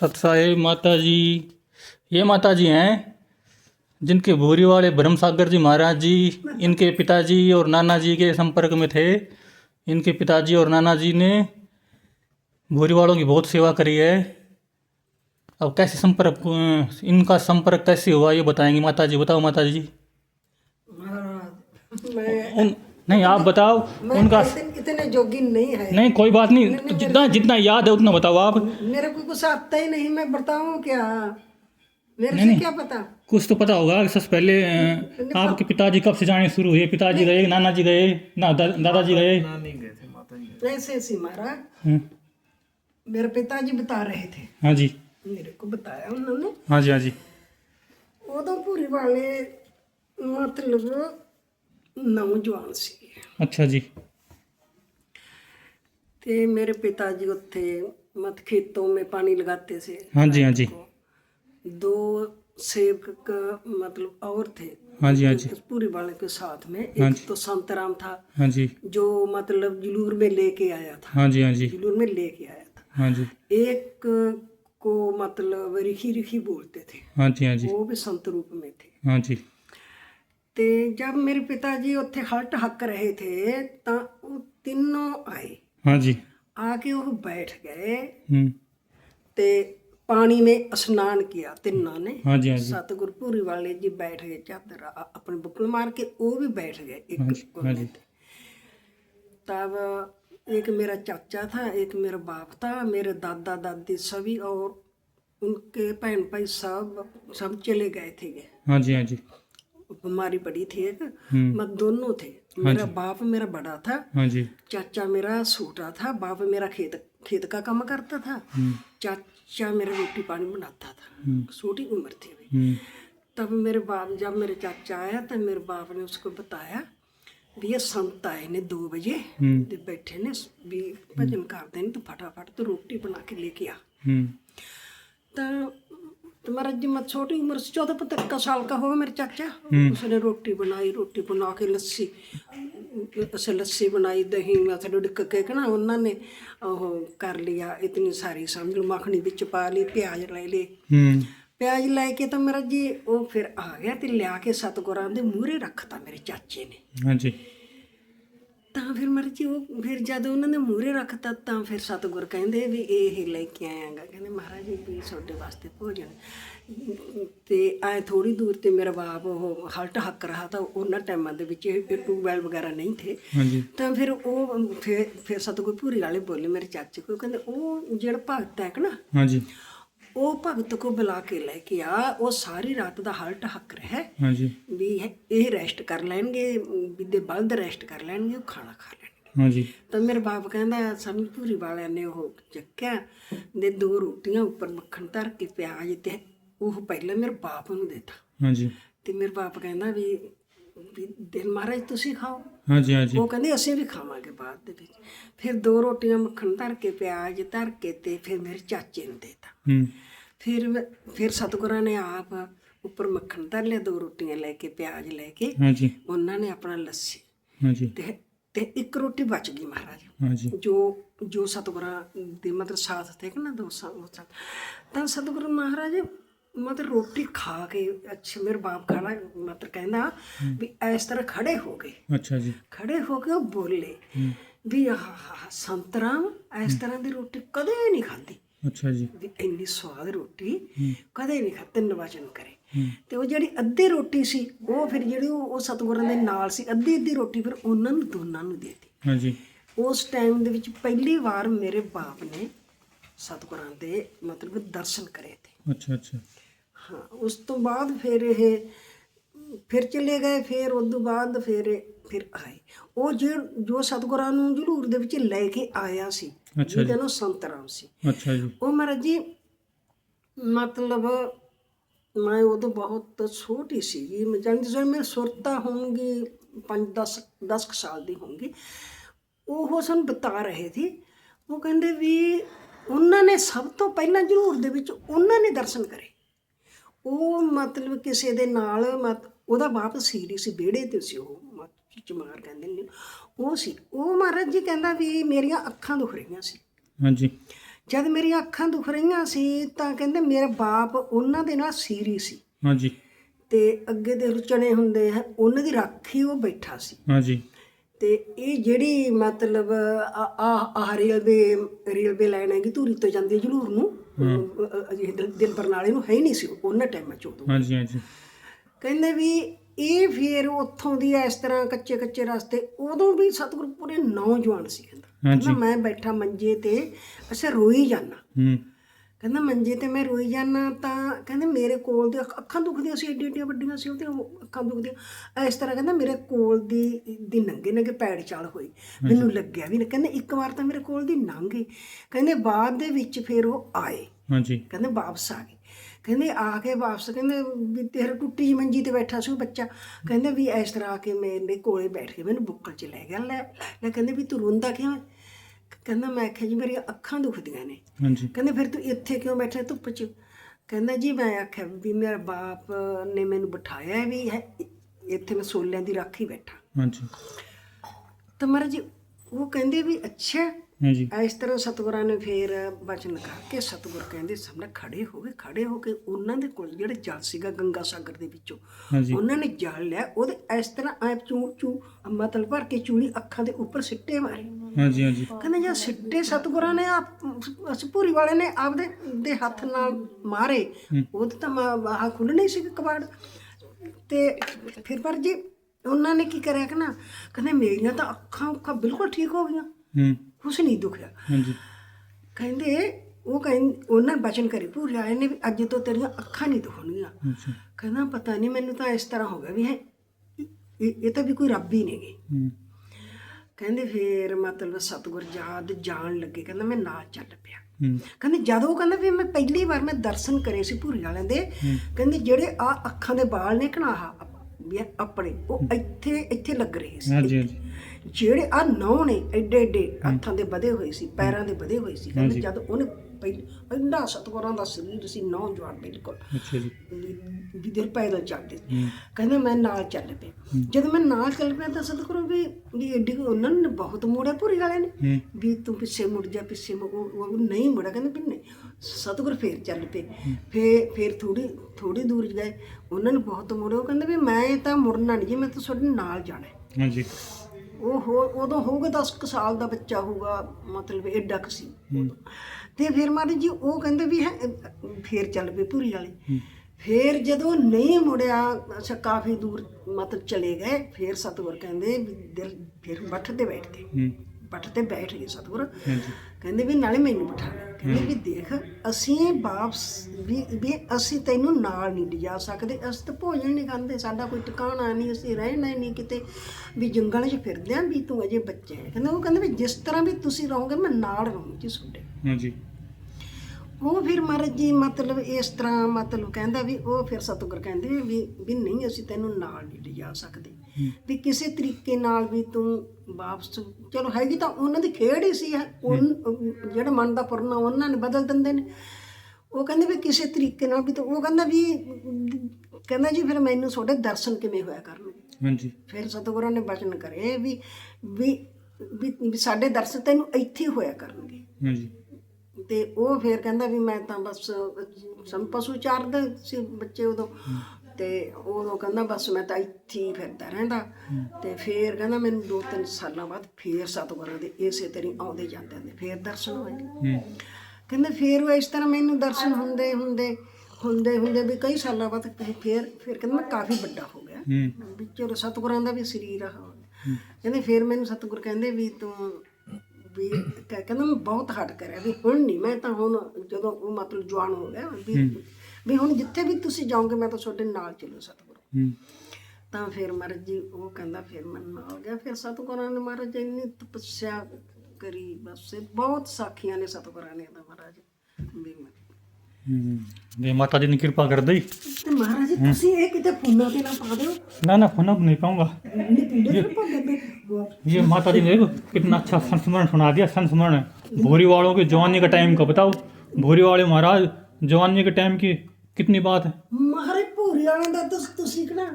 सतसाई माता जी ये माता जी हैं जिनके भूरी वाले ब्रह्म सागर जी महाराज जी इनके पिताजी और नाना जी के संपर्क में थे। इनके पिताजी और नाना जी ने भूरी वालों की बहुत सेवा करी है। अब कैसे संपर्क इनका संपर्क कैसे हुआ ये बताएँगी। माता जी बताओ माता जी मैं उन नहीं आप बताओ मैं उनका इतने, इतने जोगी नहीं है नहीं कोई बात नहीं तो जितना जितना याद है उतना बताओ आप मेरे को कुछ आता ही नहीं मैं बताऊं क्या मेरे से क्या पता कुछ तो पता होगा कि सबसे पहले अ, आपके पिताजी कब से जाने शुरू हुए पिताजी गए नाना जी गए ना दा, दादाजी गए ऐसे ऐसे महाराज हम्म, मेरे पिताजी बता रहे थे हाँ जी मेरे को बताया उन्होंने हाँ जी हाँ जी ਉਦੋਂਪੁਰੀ ਵਾਲੇ ਮਤਲਬ ਨੌਜਵਾਨ ਸੀ अच्छा जी ਤੇ ਮੇਰੇ ਪਿਤਾ ਜੀ ਉੱਥੇ ਮਤ ਖੇਤੋਂ में पानी लगाते थे हाँ जी हाँ जी दो सेवक का मतलब और थे हाँ जी हाँ जी इस पूरी वाले के साथ में हाँ एक तो संत राम था हाँ जी जो मतलब जुलूर में लेके आया था हाँ जी हाँ जी जुलूर में लेके आया था हाँ जी एक को मतलब रिखी रिखी बोलते थे हाँ जी हाँ जी वो भी संत रूप में थे हाँ जी ਤੇ ਜਦ ਮੇਰੇ ਪਿਤਾ ਜੀ ਉੱਥੇ ਹਲਟ ਹੱਕ ਰਹੇ ਥੇ ਤਾਂ ਉਹ ਤਿੰਨੋਂ ਆਏ ਹਾਂਜੀ आ के वो बैठ गए हम्म ते पानी में स्नान किया तिन्ना ने ਹਾਂਜੀ ਹਾਂਜੀ सतगुरु पूरी वाले जी बैठ गए चादर आ- अपने बुकल मार के वो भी बैठ गए एक कोने पे। तब एक मेरा चाचा था एक मेरा बाप था मेरे दादा दादी सभी और उनके बहन भाई सब सब चले गए थे ਹਾਂਜੀ ਹਾਂਜੀ हाँ जी बीमारी पड़ी थी एक हम्म, मत दोनों थे मेरा बाप मेरा बड़ा था हाँ जी चाचा मेरा छोटा था बाप मेरा खेत खेत का काम करता था हम्म, चाचा मेरा रोटी पानी बनाता था हम्म, छोटी उम्र थी अभी हम्म, तब मेरे बाप जब मेरे चाचा आया तो मेरे बाप ने उसको बताया भी ये संत आए ने दो बजे हम्म, ते बैठे ने भी भजन करते ने तो फटाफट तो रोटी बना के लेके आ हम्म, तो तुम्हारा जी मैं छोटी उम्र से चौदह पचहत्तर का साल का होगा मेरा चाचा उसने रोटी बनाई रोटी बना के लस्सी उसे लस्सी बनाई दही में थोड़ा डिक के ना उन्होंने ਉਹ ਕਰ ਲਿਆ ਇਤਨੀ ਸਾਰੀ ਸਮਝ ਲਓ ਮੱਖਣੀ ਵਿੱਚ ਪਾ ਲਈ ਪਿਆਜ਼ ਲੈ ਲਏ हम्म, ਪਿਆਜ਼ ਲੈ ਕੇ ਤਾਂ ਮੇਰਾ ਜੀ ਉਹ ਫਿਰ ਆ ਗਿਆ ਤੇ ਲਿਆ ਕੇ ਸਤਗੁਰਾਂ ਦੇ ਮੂਹਰੇ ਰੱਖਤਾ ਮੇਰੇ ਚਾਚੇ ਨੇ हाँ जी ਤਾਂ ਫਿਰ ਮਰਜ਼ੀ ਉਹ ਫਿਰ ਜਦ ਉਹਨਾਂ ਨੇ ਮੂਹਰੇ ਰੱਖਤਾ ਤਾਂ ਫਿਰ ਸਤਿਗੁਰ ਕਹਿੰਦੇ ਵੀ ਇਹ ਲੈ ਕੇ ਆਇਆਗਾ। ਕਹਿੰਦੇ ਮਹਾਰਾਜ ਜੀ ਵੀ ਤੁਹਾਡੇ ਵਾਸਤੇ ਭੋਜਨ। ਤੇ ਆਏ ਥੋੜੀ ਦੂਰ ਤੇ ਮੇਰਾ ਬਾਪ ਉਹ ਹਲਟ ਹੱਕ ਰਹਾ ਤਾਂ ਉਹਨਾਂ ਟਾਈਮਾਂ ਦੇ ਵਿੱਚ ਟੂਬੈਲ ਵਗੈਰਾ ਨਹੀਂ ਥੇ। ਤਾਂ ਫਿਰ ਉਹ ਫਿਰ ਸਤਿਗੁਰ ਪੂਰੀ ਵਾਲੇ ਬੋਲੇ ਮੇਰੇ ਚਾਚੇ ਕੋ ਕਹਿੰਦੇ ਉਹ ਜਿਹੜਾ ਭਗਤ ਹੈ ਕਿ ਨਾ ਹਾਂਜੀ। ਉਹ ਭਗਤ ਕੋ ਬੁਲਾ ਕੇ ਲੈ ਕੇ ਆ ਉਹ ਸਾਰੀ ਰਾਤ ਦਾ ਹਲਟ ਹੱਕ ਰਹਿ ਹਾਂਜੀ। ਵੀ ਇਹ ਰੈਸਟ ਕਰ ਲੈਣਗੇ ਵੀ ਦੇ ਰੈਸਟ ਕਰ ਲੈਣਗੇ ਉਹ ਖਾਣਾ ਖਾ ਲੈਣਗੇ। ਹਾਂਜੀ। ਤਾਂ ਮੇਰੇ ਬਾਪ ਕਹਿੰਦਾ ਸਾਨੂੰ ਪੂਰੀ ਵਾਲਿਆਂ ਨੇ ਉਹ ਚੱਕਿਆ ਦੇ ਦੋ ਰੋਟੀਆਂ ਉੱਪਰ ਮੱਖਣ ਧਰ ਕੇ ਪਿਆਜ਼ ਤੇ ਉਹ ਪਹਿਲਾਂ ਮੇਰੇ ਬਾਪ ਨੂੰ ਦਿੱਤਾ। ਤੇ ਮੇਰੇ ਬਾਪ ਕਹਿੰਦਾ ਵੀ ਦਿਲ ਮਹਾਰਾਜ ਤੁਸੀਂ ਖਾਓ। ਹਾਂਜੀ ਹਾਂਜੀ। ਉਹ ਕਹਿੰਦੇ ਅਸੀਂ ਵੀ ਖਾਵਾਂਗੇ ਬਾਅਦ ਦੇ ਵਿੱਚ। ਫਿਰ ਦੋ ਰੋਟੀਆਂ ਮੱਖਣ ਧਰ ਕੇ ਪਿਆਜ਼ ਧਰ ਕੇ ਤੇ ਫਿਰ ਮੇਰੇ ਚਾਚੇ ਨੂੰ ਦੇਤਾ। ਫਿਰ ਫਿਰ ਸਤਗੁਰਾਂ ਨੇ ਆਪ ਉੱਪਰ ਮੱਖਣ ਧਰ ਲਿਆ ਦੋ ਰੋਟੀਆਂ ਲੈ ਕੇ ਪਿਆਜ਼ ਲੈ ਕੇ। ਉਹਨਾਂ ਨੇ ਆਪਣਾ ਲੱਸੀ। ਤੇ ਤੇ ਇੱਕ ਰੋਟੀ ਬਚ ਗਈ ਮਹਾਰਾਜ। ਜੋ ਜੋ ਸਤਗੁਰਾਂ ਦੇ ਮਤਲਬ ਸਾਥ ਤੇ ਕਿ ਨਾ ਦੋ ਸਾਥ ਤਾਂ ਸਤਗੁਰੂ ਮਹਾਰਾਜ ਮਤਲਬ ਰੋਟੀ ਖਾ ਕੇ ਅੱਛਾ ਮੇਰੇ ਬਾਪ ਖਾਣਾ ਮਤਲਬ ਕਹਿੰਦਾ ਵੀ ਇਸ ਤਰ੍ਹਾਂ ਖੜੇ ਹੋ ਗਏ। ਅੱਛਾ ਜੀ। ਖੜੇ ਹੋ ਕੇ ਉਹ ਬੋਲੇ ਵੀ ਆਹ ਸੰਤਰਾਮ ਇਸ ਤਰ੍ਹਾਂ ਦੀ ਰੋਟੀ ਕਦੇ ਨਹੀਂ ਖਾਂਦੀ। ਅੱਛਾ ਜੀ। ਵੀ ਇੰਨੀ ਸਵਾਦ ਰੋਟੀ ਕਦੇ ਨਹੀਂ ਖਾਤੇ ਨਵਾਚਨ ਕਰੇ। ਤੇ ਉਹ ਜਿਹੜੀ ਅੱਧੀ ਰੋਟੀ ਸੀ ਉਹ ਫਿਰ ਜਿਹੜੀ ਉਹ ਸਤਗੁਰਾਂ ਦੇ ਨਾਲ ਸੀ ਅੱਧੀ ਅੱਧੀ ਰੋਟੀ ਫਿਰ ਉਹਨਾਂ ਨੂੰ ਦੋਨਾਂ ਨੂੰ ਦੇ ਦਿੱਤੀ। ਹਾਂਜੀ। ਉਸ ਟਾਈਮ ਦੇ ਵਿੱਚ ਪਹਿਲੀ ਵਾਰ ਮੇਰੇ ਬਾਪ ਨੇ ਸਤਿਗੁਰਾਂ ਦੇ ਮਤਲਬ ਦਰਸ਼ਨ ਕਰੇ ਤੇ ਅੱਛਾ ਅੱਛਾ। ਹਾਂ ਉਸ ਤੋਂ ਬਾਅਦ ਫਿਰ ਇਹ ਫਿਰ ਚਲੇ ਗਏ ਫਿਰ ਉਸ ਤੋਂ ਬਾਅਦ ਫਿਰ ਫਿਰ ਆਏ। ਉਹ ਜੋ ਜੋ ਸਤਗੁਰਾਂ ਨੂੰ ਜਲੂਰ ਦੇ ਵਿੱਚ ਲੈ ਕੇ ਆਇਆ ਸੀ ਜਿਹਦਾ ਨਾਮ ਸੰਤ ਰਾਮ ਸੀ। ਅੱਛਾ ਜੀ। ਉਹ ਮਹਾਰਾਜ ਜੀ ਮਤਲਬ ਮੈਂ ਉਦੋਂ ਬਹੁਤ ਛੋਟੀ ਸੀ ਮੈਂ ਜਾਣੀ ਜਦੋਂ ਮੈਂ ਸੁਰਤਾ ਹੋਊਂਗੀ 5 10 10 ਸਾਲ ਦੀ ਹੋਊਂਗੀ ਉਹ ਸਾਨੂੰ ਬਤਾ ਰਹੇ ਸੀ। ਉਹ ਕਹਿੰਦੇ ਵੀ ਉਹਨਾਂ ਨੇ ਸਭ ਤੋਂ ਪਹਿਲਾਂ ਜ਼ਰੂਰ ਦੇ ਵਿੱਚ ਉਹਨਾਂ ਨੇ ਦਰਸ਼ਨ ਕਰੇ। ਉਹ ਮਤਲਬ ਕਿਸੇ ਦੇ ਨਾਲ ਮਤ ਉਹਦਾ ਬਾਪ ਸੀ ਨਹੀਂ ਸੀ ਵਿਹੜੇ ਤੇ ਸੀ ਉਹ ਚਮਾਰ ਕਹਿੰਦੇ ਨੇ। ਉਹ ਸੀ। ਉਹ ਮਹਾਰਾਜ ਜੀ ਕਹਿੰਦਾ ਵੀ ਮੇਰੀਆਂ ਅੱਖਾਂ ਦੁਖ ਰਹੀਆਂ ਸੀ। ਹਾਂਜੀ। ਜਦ ਮੇਰੀਆਂ ਅੱਖਾਂ ਦੁਖ ਰਹੀਆਂ ਸੀ ਤਾਂ ਕਹਿੰਦੇ ਮੇਰਾ ਬਾਪ ਉਹਨਾਂ ਦੇ ਨਾਲ ਸੀਰੀ ਸੀ। ਹਾਂਜੀ। ਤੇ ਅੱਗੇ ਦੇ ਚਣੇ ਹੁੰਦੇ ਹੈ ਉਹਨਾਂ ਦੀ ਰਾਖੀ ਉਹ ਬੈਠਾ ਸੀ। ਹਾਂਜੀ। ਤੇ ਇਹ ਜਿਹੜੀ ਮਤਲਬ ਆ ਆ ਰੇਲਵੇ ਰੇਲਵੇ ਲਾਈਨ ਹੈਗੀ ਧੂਰੀ ਤੋਂ ਜਾਂਦੀ ਹੈ ਜਲੂਰ ਨੂੰ। ਅਜੇ ਦਿਨ ਬਰਨਾਲੇ ਨੂੰ ਹੈ ਹੀ ਨਹੀਂ ਸੀ ਉਹਨਾਂ ਟਾਈਮਾਂ ਚ ਉਦੋਂ। ਹਾਂਜੀ ਹਾਂਜੀ। ਕਹਿੰਦੇ ਵੀ ਇਹ ਫੇਰ ਉੱਥੋਂ ਦੀ ਇਸ ਤਰ੍ਹਾਂ ਕੱਚੇ ਕੱਚੇ ਰਸਤੇ ਉਦੋਂ ਵੀ ਸਤਿਗੁਰੂ ਪੂਰੇ ਨੌਜਵਾਨ ਸੀ ਕਹਿੰਦਾ। ਮੈਂ ਬੈਠਾ ਮੰਜੇ ਤੇ ਅਸੇ ਰੋਈ ਜਾਂਦਾ। ਹੂੰ। ਕਹਿੰਦਾ ਮੰਜੇ ਤੇ ਮੈਂ ਰੋਈ ਜਾਣਾ ਤਾਂ ਕਹਿੰਦੇ ਮੇਰੇ ਕੋਲ ਦੇ ਅੱਖਾਂ ਦੁਖਦੀਆਂ ਸੀ ਏਡੀ ਏਡੀਆਂ ਵੱਡੀਆਂ ਸੀ ਉਹਦੀਆਂ ਅੱਖਾਂ ਦੁਖਦੀਆਂ। ਇਸ ਤਰ੍ਹਾਂ ਕਹਿੰਦਾ ਮੇਰੇ ਕੋਲ ਦੀ ਦੀ ਨੰਗੇ ਨੰਗੇ ਪੈੜ ਚਾਲ ਹੋਈ। ਮੈਨੂੰ ਲੱਗਿਆ ਵੀ ਨਾ। ਕਹਿੰਦੇ ਇੱਕ ਵਾਰ ਤਾਂ ਮੇਰੇ ਕੋਲ ਦੀ ਗਈ। ਕਹਿੰਦੇ ਬਾਅਦ ਦੇ ਵਿੱਚ ਫਿਰ ਉਹ ਆਏ। जी ਕਹਿੰਦੇ ਵਾਪਸ ਆ ਗਏ। ਕਹਿੰਦੇ ਆ ਕੇ ਵਾਪਸ ਕਹਿੰਦੇ ਵੀ ਤੇਰੇ ਟੁੱਟੀ ਮੰਜੀ ਤੇ ਬੈਠਾ ਸੀ ਉਹ ਬੱਚਾ। ਕਹਿੰਦੇ ਵੀ ਇਸ ਤਰ੍ਹਾਂ ਆ ਕੇ ਮੇਰੇ ਕੋਲੇ ਬੈਠ ਕੇ ਮੈਨੂੰ ਬੁੱਕਲ ਚ ਲੈ ਗਿਆ। ਲੈ ਕਹਿੰਦੇ ਵੀ ਤੂੰ ਰੋਂਦਾ ਕਿਉਂ? ਕਹਿੰਦਾ ਮੈਂ ਆਖਿਆ ਜੀ ਮੇਰੀਆਂ ਅੱਖਾਂ ਦੁਖਦੀਆਂ ਨੇ। ਹਾਂਜੀ। ਕਹਿੰਦੇ ਫਿਰ ਤੂੰ ਇੱਥੇ ਕਿਉਂ ਬੈਠਾ ਧੁੱਪ 'ਚ? ਕਹਿੰਦਾ ਜੀ ਮੈਂ ਆਖਿਆ ਵੀ ਮੇਰਾ ਬਾਪ ਨੇ ਮੈਨੂੰ ਬਿਠਾਇਆ ਵੀ ਹੈ ਇੱਥੇ ਮੈਂ ਸੋਲਿਆਂ ਦੀ ਰਾਖੀ ਬੈਠਾ। ਹਾਂਜੀ। ਤਾਂ ਮਹਾਰਾਜ ਜੀ ਉਹ ਕਹਿੰਦੇ ਵੀ ਅੱਛਾ ਹੈ ਜੀ ਇਸ ਤਰ੍ਹਾਂ ਸਤਗੁਰਾਂ ਨੇ ਫੇਰ ਬਚਨ ਕਰਕੇ ਸਤਗੁਰ ਕਹਿੰਦੇ ਸਾਹਮਣੇ ਖੜੇ ਹੋ ਗਏ ਖੜੇ ਹੋ ਕੇ ਉਹਨਾਂ ਦੇ ਕੋਲ ਜਿਹੜੇ ਜਲ ਸੀਗਾ ਗੰਗਾ ਸਾਗਰ ਦੇ ਵਿੱਚੋਂ ਉਹਨਾਂ ਨੇ ਜਲ ਲਿਆ ਉਹਦੇ ਇਸ ਤਰ੍ਹਾਂ ਐ ਚੂਰ ਚੂ ਮਤਲਬ ਭਰ ਕੇ ਚੂੜੀ ਅੱਖਾਂ ਦੇ ਉੱਪਰ ਸਿੱਟੇ ਮਾਰੇ। ਹਾਂਜੀ ਹਾਂਜੀ। ਕਹਿੰਦੇ ਜਾਂ ਸਿੱਟੇ ਸਤਗੁਰਾਂ ਨੇ ਆਪ ਵਾਲੇ ਨੇ ਆਪਦੇ ਦੇ ਹੱਥ ਨਾਲ ਮਾਰੇ ਉਹਦੇ ਤਾਂ ਬਾਹਾਂ ਖੁੱਲਣੀ ਸੀ ਕਬਾੜ। ਤੇ ਫਿਰ ਪਰ ਜੀ ਉਹਨਾਂ ਨੇ ਕੀ ਕਰਿਆ ਕਿ ਨਾ ਕਹਿੰਦੇ ਮੇਰੀਆਂ ਤਾਂ ਅੱਖਾਂ ਉੱਖਾਂ ਬਿਲਕੁਲ ਠੀਕ ਹੋ ਗਈਆਂ। ਕੁਛ ਨਹੀਂ ਦੁਖਿਆ ਹਾਂਜੀ। ਕਹਿੰਦੇ ਉਹ ਕਹਿੰਦੇ ਉਹਨਾਂ ਬਚਨ ਕਰੇ ਪੂਰੇ ਆਏ ਨੇ ਅੱਜ ਤੋਂ ਤੇਰੀਆਂ ਅੱਖਾਂ ਨਹੀਂ ਦੁਖਣਗੀਆਂ। ਕਹਿੰਦਾ ਪਤਾ ਨਹੀਂ ਮੈਨੂੰ ਤਾਂ ਇਸ ਤਰ੍ਹਾਂ ਹੋ ਗਿਆ ਵੀ ਹੈ ਇਹ ਤਾਂ ਵੀ ਕੋਈ ਰੱਬ ਹੀ ਨਹੀਂਗੇ ਹੂੰ। ਕਹਿੰਦੇ ਫੇਰ ਮਤਲਬ ਸਤਗੁਰ ਜਾਦ ਜਾਣ ਲੱਗੇ ਕਹਿੰਦਾ ਮੈਂ ਨਾ ਚੱਲ ਪਿਆ। ਕਹਿੰਦੇ ਜਦੋਂ ਕਹਿੰਦਾ ਵੀ ਮੈਂ ਪਹਿਲੀ ਵਾਰ ਮੈਂ ਦਰਸ਼ਨ ਕਰੇ ਸੀ ਭੂਰੀ ਵਾਲਿਆਂ ਦੇ ਕਹਿੰਦੇ ਜਿਹੜੇ ਆ ਅੱਖਾਂ ਦੇ ਬਾਲ ਨੇ ਕਣਾਹਾ ਵੀ ਆਪਣੇ ਉਹ ਇੱਥੇ ਇੱਥੇ ਲੱਗ ਰਹੇ ਸੀ। ਹਾਂਜੀ ਹਾਂਜੀ। ਜਿਹੜੇ ਆ ਨੌ ਨੇ ਐਡੇ ਐਡੇ ਹੱਥਾਂ ਦੇ ਵਧੇ ਹੋਏ ਸੀ ਪੈਰਾਂ ਦੇ ਵਧੇ ਹੋਏ ਸੀ। ਜਦ ਉਹਨੇ ਪਹਿਲ- ਪਹਿਲਾ ਸਤਗੁਰਾਂ ਦਾ ਸਰੀਰ ਸੀ ਨੌਜਵਾਨ ਬਿਲਕੁਲ। ਅੱਛਾ ਜੀ। ਵੀ ਦਿਲ ਪੈਦਲ ਚੱਲਦੇ ਕਹਿੰਦਾ ਮੈਂ ਨਾਲ ਚੱਲ ਪਿਆ। ਜਦ ਮੈਂ ਨਾਲ ਚੱਲ ਪਿਆ ਤਾਂ ਸਤਿਗੁਰੂ ਵੀ ਵੀ ਏਡੀ ਕੁ ਉਹਨਾਂ ਨੇ ਬਹੁਤ ਮੋੜਿਆ ਪੂਰੀ ਵਾਲਿਆਂ ਨੇ। ਵੀ ਤੂੰ ਪਿੱਛੇ ਮੁੜ ਜਾ ਪਿੱਛੇ ਮੁੜ ਉਹ ਨਹੀਂ ਮੁੜਿਆ। ਕਹਿੰਦੇ ਵੀ ਨਹੀਂ ਸਤਿਗੁਰ ਫੇਰ ਚੱਲ ਪਏ। ਫੇਰ ਫੇਰ ਥੋੜੀ ਥੋੜੀ ਦੂਰ ਗਏ। ਉਹਨਾਂ ਨੇ ਬਹੁਤ ਮੋੜਿਆ ਉਹ ਕਹਿੰਦੇ ਵੀ ਮੈਂ ਤਾਂ ਮੁੜਨਾ ਨਹੀਂ ਜੀ ਮੈਂ ਤਾਂ ਤੁਹਾਡੇ ਨਾਲ ਜਾਣਾ ਹਾਂਜੀ। ਉਹ ਹੋ ਉਦੋਂ ਹੋਊਗਾ 10 ਸਾਲ ਦਾ ਬੱਚਾ ਹੋਊਗਾ ਮਤਲਬ ਇਹ ਕੁ ਸੀ ਤੇ ਫਿਰ ਮਾਰੀ ਜੀ ਉਹ ਕਹਿੰਦੇ ਵੀ ਹੈ ਫੇਰ ਚੱਲ ਪਏ ਭੂਰੀ ਵਾਲੀ। ਫੇਰ ਜਦੋਂ ਨਹੀਂ ਮੁੜਿਆ ਅੱਛਾ ਕਾਫੀ ਦੂਰ ਮਤਲਬ ਚਲੇ ਗਏ ਫੇਰ ਸਤਿਗੁਰ ਕਹਿੰਦੇ ਵੀ ਦਿਲ ਫਿਰ ਬੱਠ ਤੇ ਬੈਠ ਗਏ। ਬੱਠ ਤੇ ਬੈਠ ਗਏ ਸਤਿਗੁਰ। ਕਹਿੰਦੇ ਵੀ ਨਾਲੇ ਮੈਨੂੰ ਬਿਠਾ ਲੈ ਕਹਿੰਦੇ ਵੀ ਦੇਖ ਅਸੀਂ ਵਾਪਸ ਵੀ ਵੀ ਅਸੀਂ ਤੈਨੂੰ ਨਾਲ ਨਹੀਂ ਲਿਜਾ ਸਕਦੇ ਅਸੀਂ ਤਾਂ ਭੋਜਨ ਨਹੀਂ ਖਾਂਦੇ ਸਾਡਾ ਕੋਈ ਟਿਕਾਣਾ ਨਹੀਂ ਅਸੀਂ ਰਹਿਣਾ ਹੀ ਨਹੀਂ ਕਿਤੇ। ਵੀ ਜੰਗਲਾਂ 'ਚ ਫਿਰਦੇ ਆਂ ਵੀ ਤੂੰ ਅਜੇ ਬੱਚਾ ਹੈ। ਕਹਿੰਦੇ ਉਹ ਕਹਿੰਦੇ ਵੀ ਜਿਸ ਤਰ੍ਹਾਂ ਵੀ ਤੁਸੀਂ ਰਹੋਗੇ ਮੈਂ ਨਾਲ ਰਹੂੰ ਜੀ ਤੁਹਾਡੇ जी ਉਹ ਫਿਰ ਮਹਾਰਾਜ ਜੀ ਮਤਲਬ ਇਸ ਤਰ੍ਹਾਂ ਮਤਲਬ ਕਹਿੰਦਾ ਵੀ ਉਹ ਫਿਰ ਸਤਿਗੁਰ ਕਹਿੰਦੇ ਵੀ ਵੀ ਨਹੀਂ ਅਸੀਂ ਤੈਨੂੰ ਨਾਲ ਨਹੀਂ ਲਿਜਾ ਸਕਦੇ। ਵੀ ਕਿਸੇ ਤਰੀਕੇ ਨਾਲ ਵੀ ਤੂੰ ਵਾਪਸ ਚਲੋ ਹੈਗੀ ਤਾਂ ਉਹਨਾਂ ਦੀ ਖੇਡ ਹੀ ਸੀ ਜਿਹੜਾ ਮਨ ਦਾ ਪੁਰਨਾ ਉਹਨਾਂ ਨੇ ਬਦਲ ਦਿੰਦੇ ਨੇ। ਉਹ ਕਹਿੰਦੇ ਵੀ ਕਿਸੇ ਤਰੀਕੇ ਨਾਲ ਵੀ ਤਾਂ ਉਹ ਕਹਿੰਦਾ ਵੀ ਕਹਿੰਦਾ ਜੀ ਫਿਰ ਮੈਨੂੰ ਤੁਹਾਡੇ ਦਰਸ਼ਨ ਕਿਵੇਂ ਹੋਇਆ ਕਰਨ? ਫਿਰ ਸਤਿਗੁਰਾਂ ਨੇ ਬਚਨ ਕਰੇ ਵੀ ਵੀ ਸਾਡੇ ਦਰਸ਼ਨ ਤੈਨੂੰ ਇੱਥੇ ਹੋਇਆ ਕਰਨਗੇ। ਤੇ ਉਹ ਫੇਰ ਕਹਿੰਦਾ ਵੀ ਮੈਂ ਤਾਂ ਬਸ ਸੰਪਸੂ ਚਾਰਦੇ ਸੀ ਬੱਚੇ ਉਦੋਂ। ਤੇ ਉਦੋਂ ਕਹਿੰਦਾ ਬਸ ਮੈਂ ਤਾਂ ਇੱਥੇ ਹੀ ਫਿਰਦਾ ਰਹਿੰਦਾ। ਤੇ ਫੇਰ ਕਹਿੰਦਾ ਮੈਨੂੰ ਦੋ ਤਿੰਨ ਸਾਲਾਂ ਬਾਅਦ ਫੇਰ ਸਤਿਗੁਰਾਂ ਦੇ ਇਸੇ ਤਰੀ ਆਉਂਦੇ ਜਾਂਦੇ ਨੇ ਫੇਰ ਦਰਸ਼ਨ ਹੋਏ ਕਹਿੰਦੇ ਫੇਰ ਉਹ ਇਸ ਤਰ੍ਹਾਂ ਮੈਨੂੰ ਦਰਸ਼ਨ ਹੁੰਦੇ ਹੁੰਦੇ ਹੁੰਦੇ ਹੁੰਦੇ ਵੀ ਕਈ ਸਾਲਾਂ ਬਾਅਦ ਫੇਰ ਫੇਰ ਕਹਿੰਦਾ ਮੈਂ ਕਾਫੀ ਵੱਡਾ ਹੋ ਗਿਆ। ਵੀ ਚਲੋ ਸਤਿਗੁਰਾਂ ਦਾ ਵੀ ਸਰੀਰ ਆ ਕਹਿੰਦੇ ਫੇਰ ਮੈਨੂੰ ਸਤਿਗੁਰ ਕਹਿੰਦੇ ਵੀ ਤੂੰ ਵੀ ਕਹਿੰਦਾ ਮੈਂ ਬਹੁਤ ਹਟ ਕਰਿਆ ਵੀ ਹੁਣ ਨਹੀਂ ਮੈਂ ਤਾਂ ਹੁਣ ਜਦੋਂ ਉਹ ਮਤਲਬ ਜਵਾਨ ਹੋ ਗਿਆ ਵੀ ਵੀ ਹੁਣ ਜਿੱਥੇ ਵੀ ਤੁਸੀਂ ਜਾਓਗੇ ਮੈਂ ਤਾਂ ਤੁਹਾਡੇ ਨਾਲ ਚੱਲੂ ਸਤਿਗੁਰ हम्म ਤਾਂ ਫਿਰ ਮਹਾਰਾਜ ਜੀ ਉਹ ਕਹਿੰਦਾ ਫਿਰ ਮੈਂ ਨਾਲ ਗਿਆ ਫਿਰ ਸਤਿਗੁਰਾਂ ਨੇ ਮਹਾਰਾਜ ਜੀ ਇੰਨੀ ਤਪੱਸਿਆ ਕਰੀ ਬਸ ਇਹ ਬਹੁਤ ਸਾਖੀਆਂ ਨੇ ਸਤਿਗੁਰਾਂ ਨੇ ਤਾਂ ਮਹਾਰਾਜ ਵੀ ਮੈਂ हम्म ये माता जी ने कृपा कर दी ਤੇ ਮਹਾਰਾਜ ਜੀ ਤੁਸੀਂ ਇਹ ਕਿਤੇ ਫੋਨਾਂ ਤੇ ਨਾ ਪਾ ਦਿਓ ना ना फोन अब नहीं पाऊंगा ਇੰਨੀ ਪੀੜੇ ਤੋਂ ਭੱਗੇ ये माता जी ने देखो कितना अच्छा संस्मरण सुना दिया संस्मरण भोरी वालों के जवानी का टाइम का बताओ भोरी वाले महाराज जवानी के टाइम की कितनी बात है मारे भूरी वालों का तुस तुसी कना